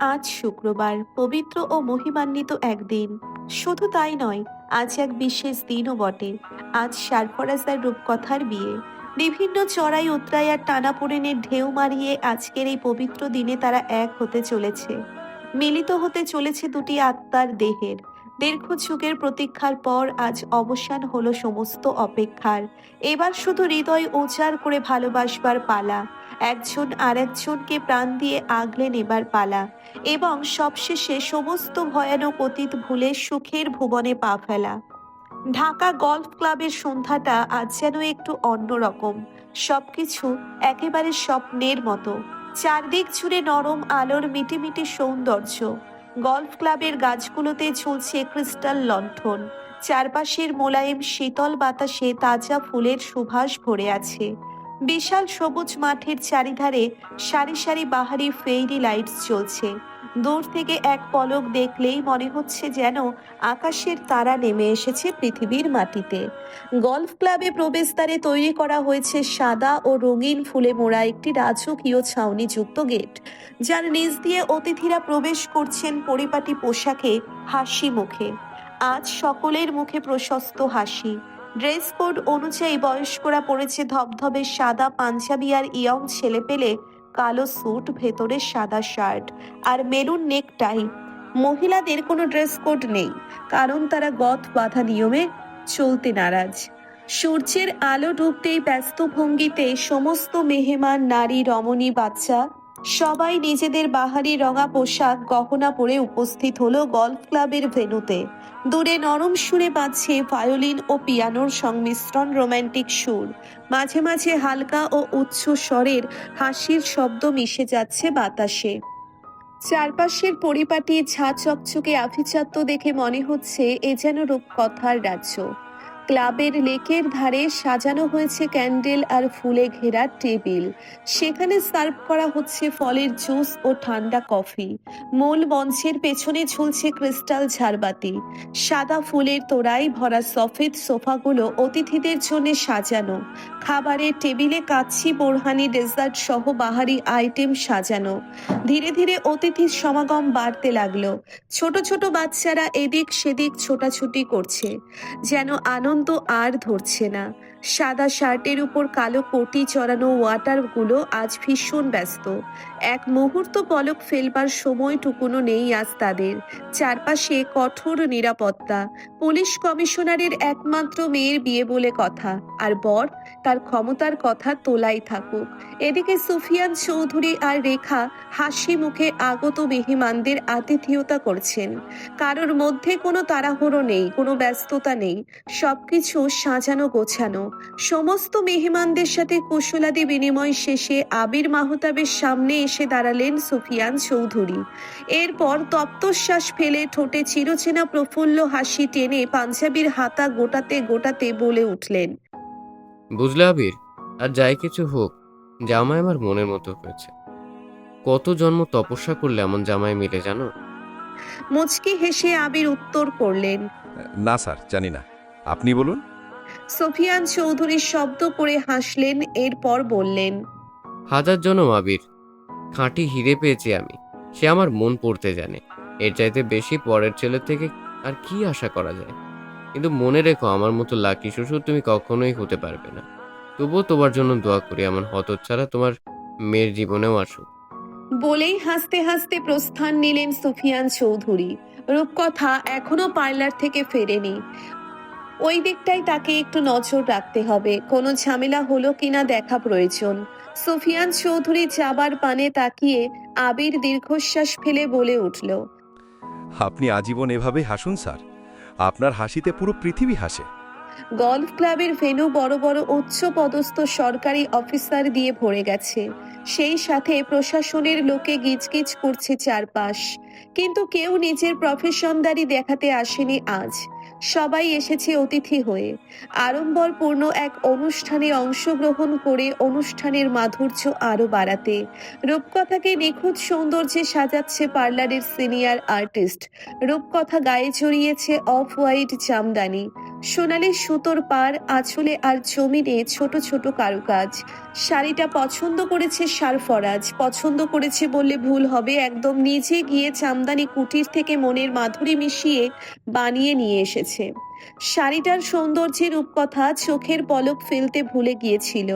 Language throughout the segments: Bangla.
আজ শুক্রবার, পবিত্র ও মহিমান্বিত একদিন। শুধু তাই নয়, আজ এক বিশেষ দিনও বটে। আজ সারফরাজার রূপকথার বিয়ে। বিভিন্ন চড়াই, উতরাই আর টানাপোড়েনের ঢেউ মারিয়ে আজকের এই পবিত্র দিনে তারা এক হতে চলেছে। মিলিত হতে চলেছে দুটি আত্মার দেহের। দীর্ঘ যুগের প্রতীক্ষার পর আজ অবসান হলো সমস্ত অপেক্ষার। এবার শুধু হৃদয় উজাড় করে ভালোবাসবার পালা। একজন আর একজনকে প্রাণ দিয়ে আগলে নেবার পালা। এবং সবশেষে সমস্ত ভয়ানক অতীত ভুলে সুখের ভুবনে পা ফেলা। ঢাকা গলফ ক্লাবের সন্ধ্যাটা আজ যেন একটু অন্যরকম সবকিছু একেবারে স্বপ্নের মতো। চারদিক জুড়ে নরম আলোর মিটিমিটি সৌন্দর্য। গলফ ক্লাবের গাছগুলোতে ঝুলছে ক্রিস্টাল লণ্ঠন। চারপাশের মোলায়েম শীতল বাতাসে তাজা ফুলের সুভাষ ভরে আছে। বিশাল সবুজ মাঠের চারিধারে সারি সারি বাহারি ফেইরি লাইটস জ্বলছে। দূর থেকে এক পলক দেখলেই মনে হচ্ছে যেন আকাশের তারা নেমে এসেছে পৃথিবীর মাটিতে। গলফ ক্লাবে প্রবেশদ্বারে তৈরি করা হয়েছে সাদা ও রঙিন ফুলে মোড়া একটি রাজকীয় ছাউনিযুক্ত গেট, যার নিচ দিয়ে অতিথিরা প্রবেশ করছেন পরিপাটি পোশাকে হাসি মুখে। আজ সকলের মুখে প্রশস্ত হাসি। ড্রেস কোড অনুযায়ী বয়স্করা পড়েছে ধবধবে সাদা পাঞ্জাবি আর ইয়ং ছেলে পেলে কালো স্যুট, ভেতরে সাদা শার্ট আর মেরুন নেক নেকটাই মহিলাদের কোনো ড্রেস কোড নেই, কারণ তারা গত বাধা নিয়মে চলতে নারাজ। সূর্যের আলো ডুবতেই ব্যস্ত ভঙ্গিতে সমস্ত মেহমান, নারী, রমণী, বাচ্চা, সবাই নিজেদের বাহারি রঙা পোশাক, গহনা পরে উপস্থিত হলো গলফ ক্লাবের ভেন্যুতে দূরে নরম সুরে বাজছে ভায়োলিন ও পিয়ানোর সংমিশ্রণ রোম্যান্টিক সুর। মাঝে মাঝে হালকা ও উচ্চ স্বরের হাসির শব্দ মিশে যাচ্ছে বাতাসে। চারপাশের পরিপাটি ঝা চকচকে আভিজাত্য দেখে মনে হচ্ছে এ যেন রূপকথার রাজ্য। ক্লাবের লেকের ধারে সাজানো হয়েছে ক্যান্ডেল আর ফুলে ঘেরা টেবিল। সেখানে সার্ভ করা হচ্ছে ফলের জুস ও ঠান্ডা কফি। মূল মঞ্চের পেছনে ঝুলছে ক্রিস্টাল ঝাড়বাতি। সাদা ফুলের তোড়ায় ভরা সফেদ সোফাগুলো অতিথিদের জন্য সাজানো। খাবারের টেবিলে কাচ্ছি বোরহানি, ডেজার্ট সহ বাহারি আইটেম সাজানো। ধীরে ধীরে অতিথির সমাগম বাড়তে লাগল। ছোট ছোট বাচ্চারা এদিক সেদিক ছোটাছুটি করছে। যেন আনন্দ আর ধরছে না। সাদা শার্টের উপর কালো কোটি চড়ানো ওয়াটারগুলো আজ ভীষণ ব্যস্ত। এক মুহূর্ত পলক ফেলবার সময়টুকুনো নেই আজ তাদের। চারপাশে কঠোর নিরাপত্তা। পুলিশ কমিশনারের একমাত্র মেয়ের বিয়ে বলে কথা। আর বর, তার ক্ষমতার কথা তোলাই থাকুক। এদিকে সুফিয়ান চৌধুরী আর রেখা হাসি মুখে আগত মেহমানদের আতিথেয়তা করছেন। কারোর মধ্যে কোনো তাড়াহুড়ো নেই, কোনো ব্যস্ততা নেই। সবকিছু সাজানো গোছানো। সমস্ত মেহমানদের সাথে কুশলাদি বিনিময় শেষে আবির মাহতাবের সামনে এসে দাঁড়ালেন সুফিয়ান চৌধুরী। এরপর তপ্তশ্বাস ফেলে ঠোঁটে চিরচেনা প্রফুল্ল হাসি টেনে পাঞ্জাবির হাতা গোটাতে গোটাতে বলে উঠলেন বুঝলে আবির আর যাই কিছু হোক জামাই আমার মনের মতো হয়েছে। কত জন্ম তপস্যা করলে এমন জামাই মিলে জানো? মুচকি হেসে আবির উত্তর করলেন না স্যার জানি না। আপনি বলুন? সুফিয়ান চৌধুরী শব্দ করে হাসলেন এরপর বললেন হাজার জনম আবির খাঁটি হিরে পেয়েছি আমি সে আমার মন পড়তে জানে। এর চাইতে বেশি পরের ছেলের থেকে আর কি আশা করা যায়? কিন্তু মনে রেখো আমার মতো লাকি শ্বশুর তুমি কখনোই হতে পারবে না। তবুও তোমার জন্য দোয়া করি এমন হতচ্ছাড়া তোমার মেয়ের জীবনেও আসুক। বলেই হাসতে হাসতে প্রস্থান নিলেন সুফিয়ান চৌধুরী। রূপকথা এখনও পার্লার থেকে ফেরেনি। ওই দিকটাই তাকে একটু নজর রাখতে হবে। কোনো ঝামেলা হলো কিনা দেখা প্রয়োজন। সুফিয়ান চৌধুরী যাবার পানে তাকিয়ে আবির দীর্ঘশ্বাস ফেলে বলে উঠল আপনি আজীবন এভাবে হাসুন স্যার। আপনার হাসিতে পুরো পৃথিবী হাসে। গলফ ক্লাবের ভেনু বড় বড় উচ্চ পদস্থ সরকারি অফিসার দিয়ে ভরে গেছে। সেই সাথে প্রশাসনের লোকে গিজগিজ করছে চারপাশ। কিন্তু কেউ নিজের প্রফেশনদারি দেখাতে আসেনি আজ। সবাই এসেছে অতিথি হয়ে। আড়ম্বরপূর্ণ এক অনুষ্ঠানে অংশগ্রহণ করে অনুষ্ঠানের মাধুর্য আরও বাড়াতে। রূপকথাকে নিখুঁত সৌন্দর্যে সাজাচ্ছে পার্লারের সিনিয়র আর্টিস্ট। রূপকথা গায়ে চড়িয়েছে অফ হোয়াইট জামদানি। সোনালি সুতোর পার আঁচলে আর জমিনে ছোট ছোট কারুকাজ। শাড়িটা পছন্দ করেছে সারফরাজ পছন্দ করেছে বললে ভুল হবে, একদম নিজে গিয়ে চামদানি কুটির থেকে মনের মাধুরী মিশিয়ে বানিয়ে নিয়ে এসেছে। শাড়িটার সৌন্দর্যের রূপকথা চোখের পলক ফেলতে ভুলে গিয়েছিল।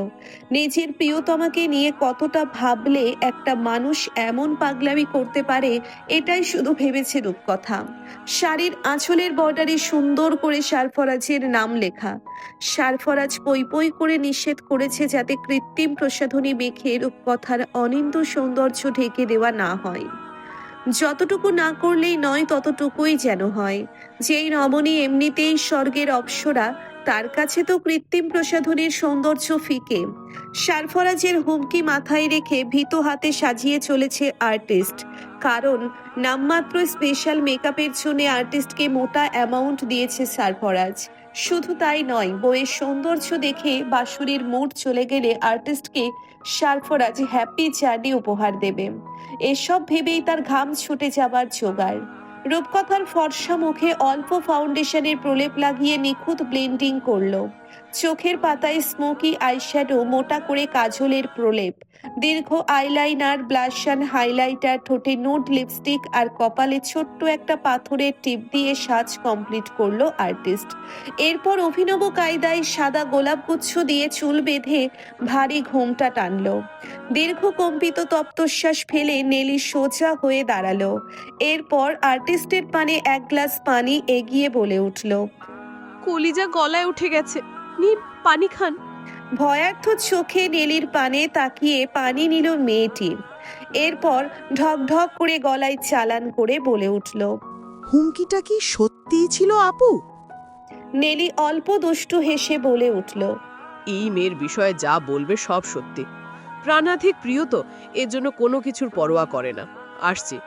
নিজের প্রিয়তমাকে নিয়ে কতটা ভাবলে একটা মানুষ এমন পাগলামি করতে পারে, এটাই শুধু ভেবেছে রূপকথা। শাড়ির আঁচলের বর্ডারে সুন্দর করে সারফরাজের নাম লেখা। সারফরাজ পই পই করে নিষেধ করেছে যাতে কৃত্রিম প্রসাধনী মেখে রূপকথার অনিন্দ সৌন্দর্য ঢেকে দেওয়া না হয়। যতটুকু না করলেই নয় ততটুকুই যেন হয়। যেই রমণী এমনিতেই স্বর্গের অপ্সরা, তার কাছে তো কৃত্রিম প্রসাধনীর সৌন্দর্য ফিকে। সারফরাজের হুমকি মাথায় রেখে ভীত হাতে সাজিয়ে চলেছে আর্টিস্ট। কারণ নামমাত্র স্পেশাল মেকআপের জন্য আর্টিস্টকে মোটা অ্যামাউন্ট দিয়েছে সারফরাজ। শুধু তাই নয়, বইয়ের সৌন্দর্য দেখে বাঁশুরির মুড চলে গেলে আর্টিস্টকে সারফরাজ হ্যাপি জার্নি উপহার দেবে। এসব ভেবেই তার ঘাম ছুটে যাবার জোগাড়। রূপকথার ফর্সা মুখে অল্প ফাউন্ডেশনের প্রলেপ লাগিয়ে নিখুঁত ব্লেন্ডিং করল। চোখের পাতায় স্মোকি আইশ্যাডো মোটা করে কাজলের প্রলেপ। দীর্ঘ আইলাইনার ব্লাশান হাইলাইটার ঠোঁটে নোট লিপস্টিক আর কপালে ছোট্ট একটা পাথরের টিপ দিয়ে সাজ কমপ্লিট করল আর্টিস্ট এরপর অভিনব কায়দায় সাদা গোলাপগুচ্ছ দিয়ে চুল বেঁধে ভারী ঘোমটা টানল। দীর্ঘ কম্পিত তপ্তশ্বাস ফেলে নেলি সোজা হয়ে দাঁড়াল। এরপর আর্টিস্টের পানে এক গ্লাস পানি এগিয়ে বলে উঠল, কলিজা গলায় উঠে গেছে। নি পানি খান। ভয়ার্থ চোখে নেলির পানে তাকিয়ে পানি নিল মেয়েটি। এরপর ঢক ঢক করে গলায় চালান করে বলে উঠল হুমকিটা কি সত্যিই ছিল আপু? নেলি অল্প দুষ্টু হেসে বলে উঠল এই মেয়ের বিষয়ে যা বলবে সব সত্যি। প্রাণাধিক প্রিয় তো এর জন্য কোনো কিছুর পরোয়া করে না। আসছি।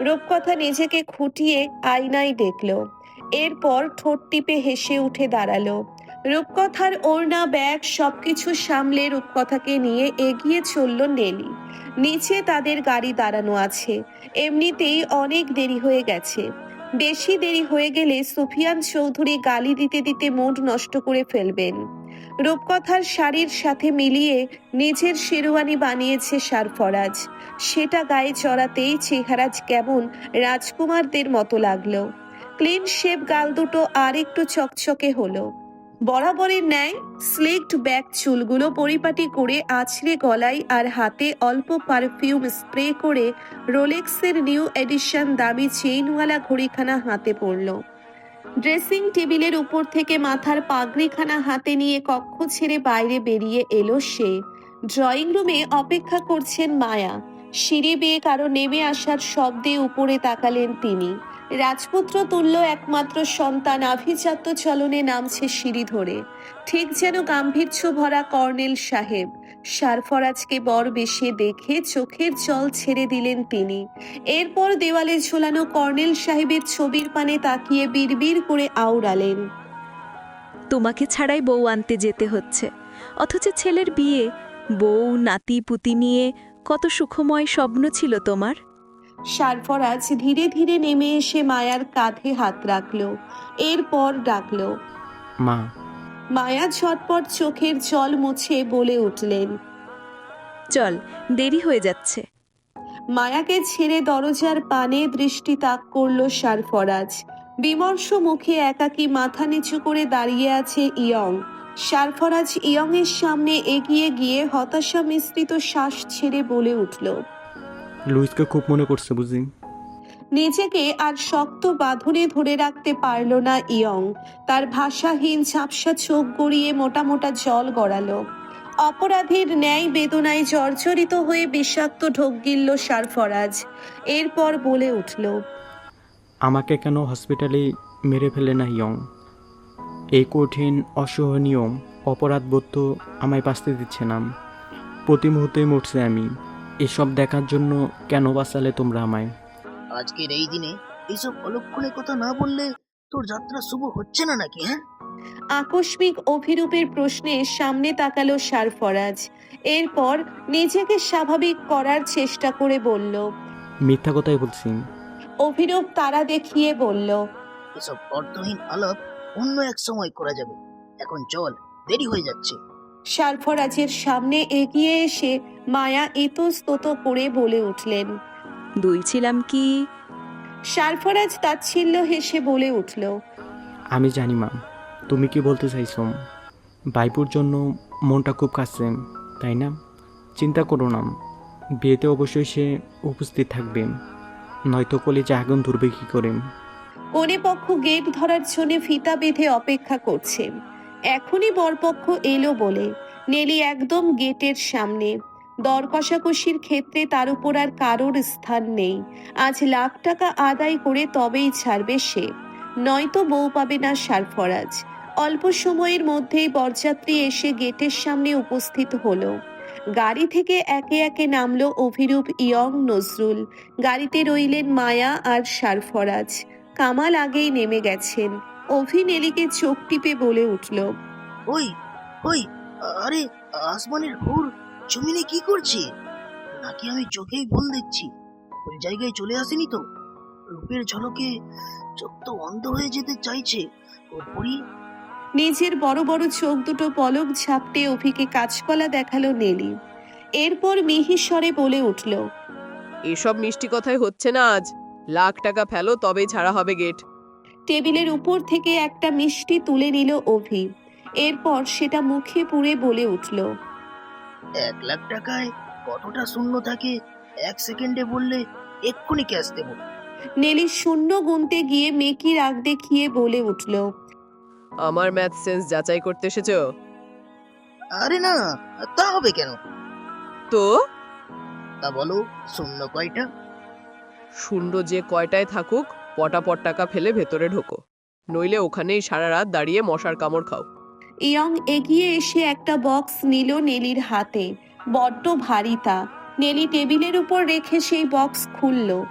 রূপকথা নিজেকে খুঁটিয়ে আয়নায় দেখল এরপর ঠোঁট টিপে হেসে উঠে দাঁড়াল। রূপকথার ওড়না, ব্যাগ, সবকিছু সামলে রূপকথাকে নিয়ে এগিয়ে চলল নেলি। নিচে তাদের গাড়ি দাঁড়ানো আছে। এমনিতেই অনেক দেরি হয়ে গেছে। বেশি দেরি হয়ে গেলে সুফিয়ান চৌধুরী গালি দিতে দিতে মুড নষ্ট করে ফেলবেন। রূপকথার শাড়ির সাথে মিলিয়ে নিজের শেরওয়ানি বানিয়েছে সারফরাজ সেটা গায়ে চড়াতেই চেহারাজ কেমন রাজকুমারদের মতো লাগল। ক্লিন শেপ গাল দুটো আর একটু চকচকে হলো। বরাবরের ন্যায় স্লিকড ব্যাক চুলগুলো পরিপাটি করে আছড়ে গলায় আর হাতে অল্প পারফিউম স্প্রে করে রোলেক্সের নিউ এডিশন দামি চেইনওয়ালা ঘড়িখানা হাতে পড়ল। ড্রেসিং টেবিলের উপর থেকে মাথার পাগড়িখানা হাতে নিয়ে কক্ষ ছেড়ে বাইরে বেরিয়ে এলো সে। ড্রয়িং রুমে অপেক্ষা করছেন মায়া। সিঁড়ি বেয়ে কারও নেমে আসার শব্দে উপরে তাকালেন তিনি। রাজপুত্র তুল্য একমাত্র সন্তান আভিজাত্য চলনে নামছে সিঁড়ি ধরে। ঠিক যেন গাম্ভীর্য ভরা কর্নেল সাহেব, সারফরাজকে বর বেশে দেখে চোখের জল ছেড়ে দিলেন তিনি। এরপর দেওয়ালে ঝোলানো কর্নেল সাহেবের ছবির পানে তাকিয়ে বিড়বিড় করে আওড়ালেন। তোমাকে ছাড়াই বউ আনতে যেতে হচ্ছে। অথচ ছেলের বিয়ে, বউ, নাতি, পুতি নিয়ে কত সুখময় স্বপ্ন ছিল তোমার। সারফরাজ ধীরে ধীরে নেমে এসে মায়ার কাঁধে হাত রাখল এরপর ডাকলো। মা। মায়া ঝটপট চোখের জল মুছে বলে উঠলেন চল দেরি হয়ে যাচ্ছে। মায়াকে ছেড়ে দরজার পানে দৃষ্টি তাক করল সারফরাজ। বিমর্ষ মুখে একাকী মাথা নিচু করে দাঁড়িয়ে আছে ইয়ং। সারফরাজ ইয়ং এর সামনে এগিয়ে গিয়ে হতাশা মিশ্রিত শ্বাস ছেড়ে বলে উঠল লুইসকে খুব মনে করছে বুঝি নিজেকে আর শক্ত বাঁধনে ধরে রাখতে পারল না ইয়ং। তার ভাষাহীন ঝাপসা চোখ গড়িয়ে মোটা মোটা জল গড়ালো। অপরাধীর ন্যায় বেদনায় জর্জরিত হয়ে বিষাক্ত ঢোক গিলল সারফরাজ এরপর বলে উঠল আমাকে কেন হসপিটালে মেরে ফেলে না ইয়ং? এই কঠিন অসহনীয় অপরাধবোধ তো আমায় বাঁচতে দিচ্ছে না। প্রতি মুহূর্তেই মরছে আমি। এসব দেখার জন্য কেন বাঁচালে তোমরা আমায়? আজকের এই দিনে এইসব অলক্ষণে কথা না বললে তোর যাত্রা শুভ হচ্ছে না নাকি হ্যাঁ? আকস্মিক অভিরূপের প্রশ্নে সামনে তাকালো সারফরাজ এরপর নিজেকে স্বাভাবিক করার চেষ্টা করে বলল মিথ্যা কথাই বলছি। অভিরূপ তারা দেখিয়ে বলল এসব অর্থহীন আলাপ অন্য এক সময় করা যাবে। এখন চল দেরি হয়ে যাচ্ছে। সারফরাজের সামনে এগিয়ে এসে মায়া ইতস্তত করে বলে উঠলেন দুই ছিলাম কি? সারফরাজ তাচ্ছিল্য হেসে বলে উঠল আমি জানি মা। তুমি কি বলতে চাইছো? বাইপুর জন্য মনটা খুব কাছে তাই না? চিন্তা করো না। বিয়েতে অবশ্যই সে উপস্থিত থাকবে। নয়তো কলেজে আগুন ধরবে কী করে? কনে পক্ষ গেট ধরার জন্য ফিতা বেঁধে অপেক্ষা করছে। এখনই বরপক্ষ এলো বলে, নেলি একদম গেটের সামনে। দর কষাকষির ক্ষেত্রে তার উপর আর কারোর স্থান নেই। আজ লাখ টাকা আদায় করে তবেই ছাড়বে সে। নয়তো বউ পাবে না সারফরাজ। অল্প সময়ের মধ্যেই বরযাত্রী এসে গেটের সামনে উপস্থিত হলো। গাড়ি থেকে একে একে নামলো অভিরূপ ইয়ং নজরুল। গাড়িতে রইলেন মায়া আর সারফরাজ। কামাল আগেই নেমে গেছেন। অভি নেলিকে চোখ টিপে বলে উঠল ওই ওই আরে আসমানের হুর জমিনে কি করছে? নাকি আমি চোখেই ভুল দেখছি? ওই জায়গায় চলে আসেনি তো? রূপের ঝলকে চোখ তো অন্ধ হয়ে যেতে চাইছে। নিজের বড় বড় চোখ দুটো পলক ঝাপটে অভিকে কাঁচকলা দেখাল নেলি। এরপর মিহিস্বরে বলে উঠল এসব মিষ্টি কথাই হচ্ছে না আজ। লাখ টাকা ফেলো তবেই ছাড়া হবে গেট টেবিলের উপর থেকে একটা মিষ্টি তুলে নিল অভি। এরপর সেটা মুখে পুরে বলে উঠল এক লাখ টাকায় কতটা শূন্য থাকে এক সেকেন্ডে বললে এক্ষুনি ক্যাশ দেবো। নেলি শূন্য গুনতে গিয়ে মেকি রাগ দেখিয়ে বলে উঠল আমার ম্যাথ সেন্স যাচাই করতে এসেছ? আরে না তা হবে কেন? তো? তা বলো শূন্য কয়টা? শূন্য যে কয়টায় থাকুক, পটাপট টাকা ফেলে ভেতরে ঢোকো। নইলে ওখানেই সারা রাত দাঁড়িয়ে মশার কামড় খাও। ইয়ং এগিয়ে এসে একটা বক্স নিল নেলির হাতে। বড্ড ভারী তা। নেলি টেবিলের উপর রেখে সেই বক্স খুলল।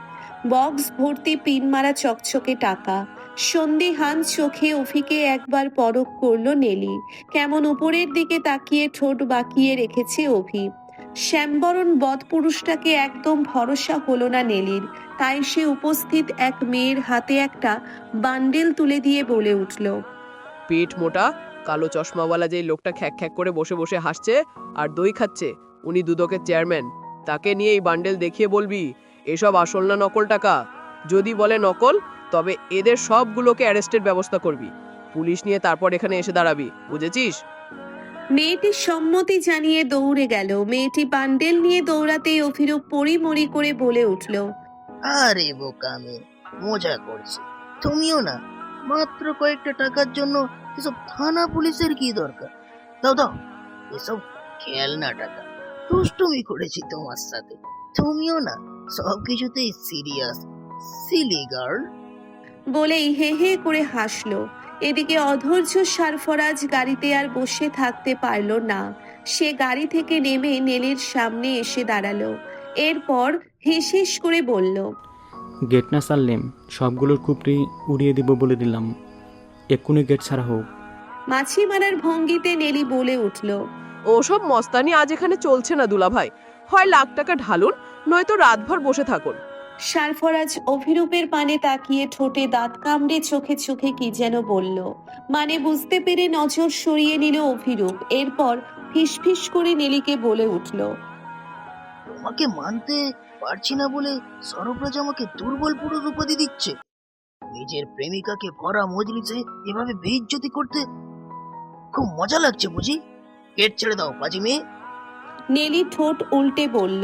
বক্স ভর্তি পিন মারা চকচকে টাকা। সন্দিহান চোখে অফিকে একবার পরক করল নেলি। কেমন উপরের দিকে তাকিয়ে ঠোঁট বাঁকিয়ে রেখেছে অভি শ্যামবরণ বধ পুরুষটাকে একদম ভরসা হলো না নেলির। তাই সে উপস্থিত এক মেয়ের হাতে একটা বান্ডেল তুলে দিয়ে বলে উঠল পেট মোটা কালো চশমাওয়ালা যে লোকটা খ্যাক খ্যাক করে বসে বসে হাসছে আর দই খাচ্ছে উনি দুদকের চেয়ারম্যান তাকে নিয়ে এই বান্ডেল দেখিয়ে বলবি এসব আসল না নকল টাকা? যদি বলে নকল তবে এদের সবগুলোকে অ্যারেস্টের ব্যবস্থা করবি পুলিশ নিয়ে তারপর এখানে এসে দাঁড়াবি বুঝেছিস? মেয়েটি সম্মতি জানিয়ে দৌড়ে গেল। মেয়েটি বান্ডেল নিয়ে দৌড়াতেই অভিরূপ পরিমরি করে বলে উঠল আরে বোকা মেয়ে মজা করছে। তুমিও না, মাত্র কয়েকটা টাকার জন্য এসব থানা পুলিশের কি দরকার? দাও দাও, এসব খেলনা টাকা। দুষ্টুমি করেছি তোমার সাথে। তুমিও না, সব কিছুতেই সিরিয়াস সিলি গার্ল বলেই হে হে করে হাসলো। এদিকে অধৈর্য সারফরাজ গাড়িতে আর বসে থাকতে পারল না। সে গাড়ি থেকে নেমে নেলির সামনে এসে দাঁড়াল। এরপর হিস হিস করে বলল গেট না ছাড়লেম সবগুলোর কুপড়ি উড়িয়ে দিব বলে দিলাম। এক্ষুনি গেট ছাড়া হোক। মাছি মারার ভঙ্গিতে নেলি বলে উঠল ওসব মস্তানি আজ এখানে চলছে না দুলাভাই। হয় লাখ টাকা ঢালুন নয়তো রাতভর বসে থাকুন। সারফরাজ অভিরূপের পানে তাকিয়ে ঠোঁটে দাঁত কামড়ে চোখে চোখে কি যেন বলল মানে বুঝতে পেরে নজর সরিয়ে নিল অভিরূপ। এরপর ফিসফিস করে নেলিকে বলে উঠল তোমাকে মানতে পারছি না বলে সরফরাজ আমাকে দুর্বল পুরুষ উপাধি দিচ্ছে। নিজের প্রেমিকাকে ভরা মজলিসে এভাবে বেইজ্জতি করতে খুব মজা লাগছে বুঝি? গেট ছেড়ে দাও পাজি মেয়ে। নেলি ঠোঁট উল্টে বলল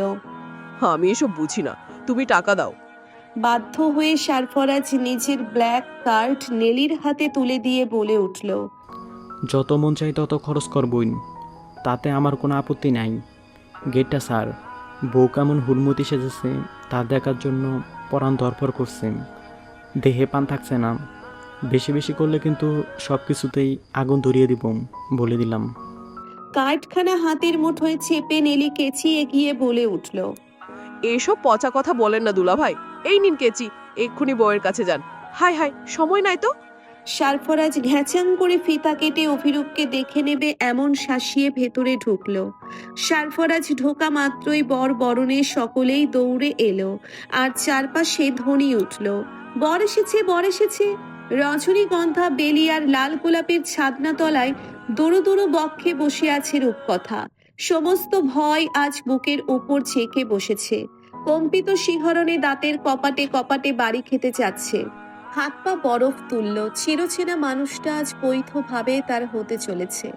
আমি এসব বুঝি না তুমি টাকা দাও। বাধ্য হয়ে সারফরাজ নিজের ব্ল্যাক কার্ড নেলির হাতে তুলে দিয়ে বলে উঠল যত মন চাই তত খরচ করবই তাতে আমার কোনো আপত্তি নাই। গেটটা স্যার বউ কেমন হুলমতি সেজেছে তা দেখার জন্য পরাণ দরপর করছে। দেহে পান থাকছে না। বেশি বেশি করলে কিন্তু সব কিছুতেই আগুন ধরিয়ে দিব বলে দিলাম। কার্ডখানা হাতের মুঠোয় চেপে নেলি কেচি এগিয়ে বলে উঠল। এসব পচা কথা বলেন না দুলাভাই। এই নিন কেচি এক্ষুনি বউয়ের কাছে যান। হাই হাই সময় নাই তো। সারফরাজ ঘ্যাচাং করে ফিতা কেটে অভিরূপকে দেখে নেবে, এমন শাসিয়ে ভেতরে ঢুকলো। সারফরাজ ঢোকা মাত্রই বর বরণে সকলেই দৌড়ে এলো, আর চারপাশে ধ্বনি উঠল। বর এসেছে বর এসেছে। রজনীগন্ধা, বেলি আর লাল গোলাপের ছাদনা তলায় দূরো দূরো বক্ষে বসে আছে রূপকথা। সমস্ত ভয় আজ বুকের ওপর ঝেঁকে বসেছে। কম্পিত শিহরণে দাঁতের কপাটে কপাটে বাড়ি খেতে যাচ্ছে হাত পা বরফ তুলল। চিরচেনা মানুষটা আজ বৈধ ভাবে তার হতে চলেছে।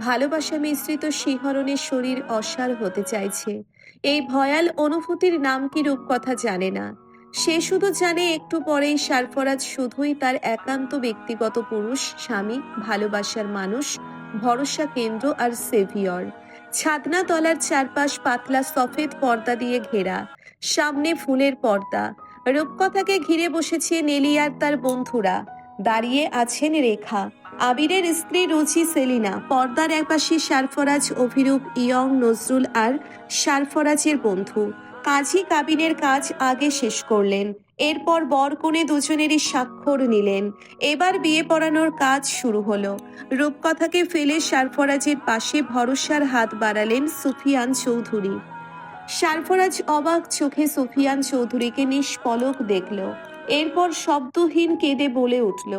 ভালোবাসা মিশ্রিত শিহরণের শরীর অসার হতে চাইছে। এই ভয়াল অনুভূতির নাম কি রূপকথা জানে না। সে শুধু জানে একটু পরেই সারফরাজ শুধুই তার একান্ত ব্যক্তিগত পুরুষ, স্বামী, ভালোবাসার মানুষ, ভরসা কেন্দ্র আর সেভিয়র। ছাদনা তলার চারপাশ পাতলা সফেদ পর্দা দিয়ে ঘেরা। সামনে ফুলের পর্দা। রূপকথাকে ঘিরে বসেছে নেলি আর তার বন্ধুরা। দাঁড়িয়ে আছেন রেখা। আবিরের স্ত্রী রুচি সেলিনা, পর্দার একপাশে সারফরাজ অভিরূপ, ইয়ং, নজরুল আর সারফরাজের বন্ধু। কাজী কাবিনের কাজ আগে শেষ করলেন। এরপর বরকনে দুজনেরই স্বাক্ষর নিলেন। এবার বিয়ে পড়ানোর কাজ শুরু হলো। রূপকথাকে ফেলে সারফরাজের পাশে ভরসার হাত বাড়ালেন সুফিয়ান চৌধুরী। সারফরাজ অবাক চোখে সুফিয়ান চৌধুরীকে নিষ্পলক দেখল। এরপর শব্দহীন কেঁদে বলে উঠল